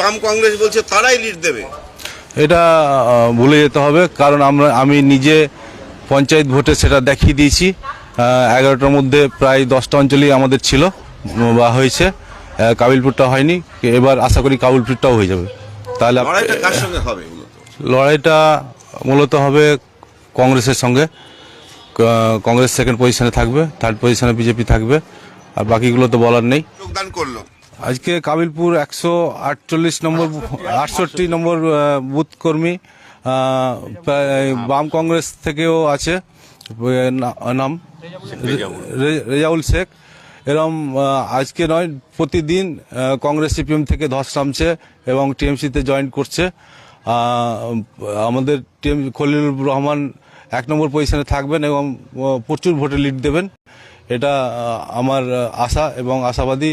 বাম কংগ্রেস বলছে তারাই লিড দেবে। এটা ভুলে যেতে হবে কারণ আমরা আমি নিজে পঞ্চায়েত ভোটে সেটা দেখিয়ে দিয়েছি। এগারোটার মধ্যে প্রায় দশটা অঞ্চলই আমাদের ছিল বা হয়েছে। কাবিলপুরটা হয়নি এবার আশা করি কাবিলপুরটাও হয়ে যাবে। তাহলে লড়াইটা মূলত? হবে কংগ্রেসের সঙ্গে। কংগ্রেস সেকেন্ড পজিশনে থাকবে থার্ড পজিশনে বিজেপি থাকবে আর বাকিগুলো তো বলার নেই। যোগদান করল। আজকে কাবিলপুর একশো আটচল্লিশ নম্বর আটষট্টি নম্বর বুথ কর্মী বাম কংগ্রেস থেকেও আছে নাম রেজাউল শেখ। এরম আজকে নয়, প্রতিদিন কংগ্রেস সিপিএম থেকে ধস নামছে এবং টিএমসিতে জয়েন করছে। আমাদের টিএম, খলিলুর রহমান এক নম্বর পজিশনে থাকবেন এবং প্রচুর ভোটে লিড দেবেন। এটা আমার, আশা এবং আশাবাদী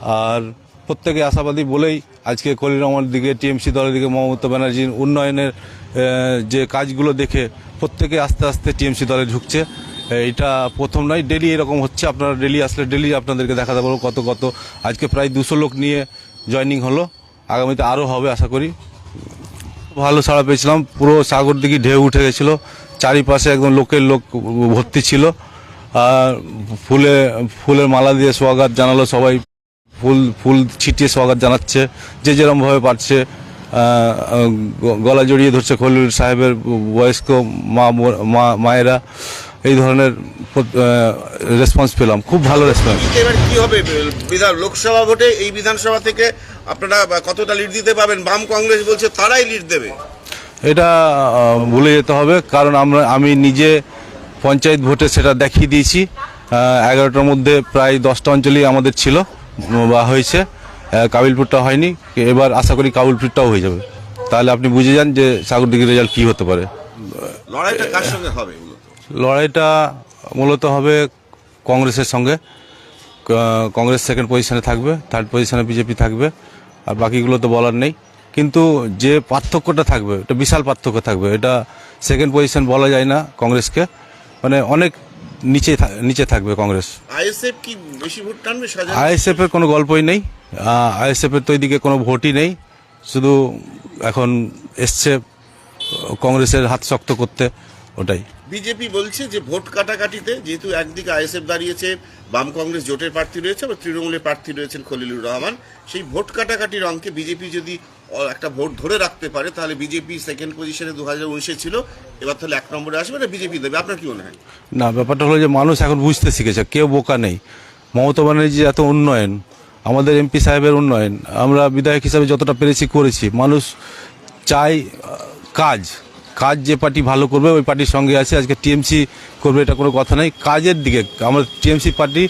আর প্রত্যেকে আশাবাদী বলেই আজকে খলিল রহমানের দিকে, টিএমসি দলের দিকে, মমতা ব্যানার্জির উন্নয়নের যে কাজগুলো দেখে প্রত্যেকে আস্তে আস্তে টিএমসি দলে ঢুকছে। এটা প্রথম নয়, ডেলি এরকম হচ্ছে। আপনারা ডেলি আসলে ডেলি আপনাদেরকে দেখাতে পারব কত কত। আজকে প্রায় দুশো লোক নিয়ে জয়েনিং হলো। আগামীতে আরও হবে আশা করি। ভালো সাড়া পেয়েছিলাম। পুরো সাগর দিকে ঢেউ উঠে গেছিল। চারিপাশে একদম লোকের লোক ভর্তি ছিল। আর ফুলে, ফুলের মালা দিয়ে স্বাগত জানালো সবাই। ফুল ফুল ছিটিয়ে স্বাগত জানাচ্ছে যে যেরকম ভাবে পারছে গলা জড়িয়ে ধরছে খলিল সাহেবের বয়স্ক মা মা- মায়েরা। এই ধরনের রেসপন্স পেলাম খুব ভালো রেসপন্স এবার কি হবে? বিধান লোকসভা ভোটে এই বিধানসভা থেকে আপনারা কতটা লিড দিতে পাবেন বাম কংগ্রেস বলছে তারাই লিড দেবে। এটা ভুলে যেতে হবে কারণ আমরা আমি নিজে পঞ্চায়েত ভোটে সেটা দেখিয়ে দিয়েছি। এগারোটার মধ্যে প্রায় দশটা অঞ্চলই আমাদের ছিল। বা হয়েছে। কাবিলপুরটা হয়নি। এবার আশা করি কাবিলপুরটাও হয়ে যাবে। তাহলে আপনি বুঝে যান যে সাগরদিঘির রেজাল্ট কী হতে পারে। লড়াইটা কার সঙ্গে হবে মূলত? লড়াইটা মূলত হবে কংগ্রেসের সঙ্গে। কংগ্রেস সেকেন্ড পজিশনে থাকবে থার্ড পজিশনে বিজেপি থাকবে আর বাকিগুলো তো বলার নেই। কিন্তু যে পার্থক্যটা থাকবে এটা বিশাল পার্থক্য থাকবে। এটা সেকেন্ড পজিশন বলা যায় না কংগ্রেসকে। মানে অনেক নিচে নিচে থাকবে কংগ্রেস। আইএসএফ কি বেশি ভোট টানবে আইএসএফ এর কোনো গল্পই নেই। আইএসএফ এর তো ওইদিকে কোনো ভোটই নেই। শুধু এখন এসছে কংগ্রেসের হাত শক্ত করতে ওটাই। বিজেপি বলছে যে ভোট কাটাকাটিতে যেহেতু একদিকে আইএসএফ দাঁড়িয়েছে বাম কংগ্রেস জোটের প্রার্থী রয়েছে আবার তৃণমূলের প্রার্থী রয়েছেন খলিলুর রহমান। সেই ভোট কাটাকাটির অঙ্কে বিজেপি যদি একটা ভোট ধরে রাখতে পারে তাহলে বিজেপি সেকেন্ড পজিশনে দু হাজার উনিশে ছিল এবার তাহলে এক নম্বরে আসবে না বিজেপি দেবে? আপনার কি মনে হয়? না ব্যাপারটা হলো যে মানুষ এখন বুঝতে শিখেছে কেউ বোকা নেই। মমতা ব্যানার্জি এত উন্নয়ন আমাদের এমপি সাহেবের উন্নয়ন আমরা বিধায়ক হিসাবে যতটা পেরেছি করেছি মানুষ আহ, কাজ। কাজ যে পার্টি ভালো করবে ওই পার্টির সঙ্গে আছে আজকে টিএমসি করবে এটা কোনো কথা নেই। কাজের দিকে আমরা টিএমসি পার্টি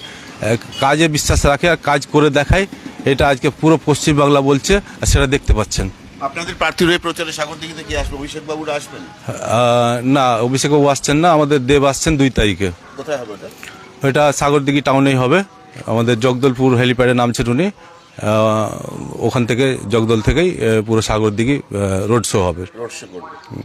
কাজে বিশ্বাস রাখে আর কাজ করে দেখায়। এটা আজকে পুরো পশ্চিমবাংলা বলছে আর সেটা দেখতে পাচ্ছেন। আপনাদের প্রার্থীর হয়ে প্রচারে সাগর দিকে কি আসবে? অভিষেক বাবুরা আসবেন না অভিষেক বাবু আসছেন না আমাদের দেব আসছেন দুই তারিখে। কোথায় হবে ওটা এটা সাগরদিঘি টাউনেই হবে। আমাদের জগদলপুর হেলিপ্যাডে নামছেন উনি। আহ, ওখান থেকে জগদল থেকেই আহ, পুরো সাগরদিঘি রোড শো হবে। রোড শো করবে।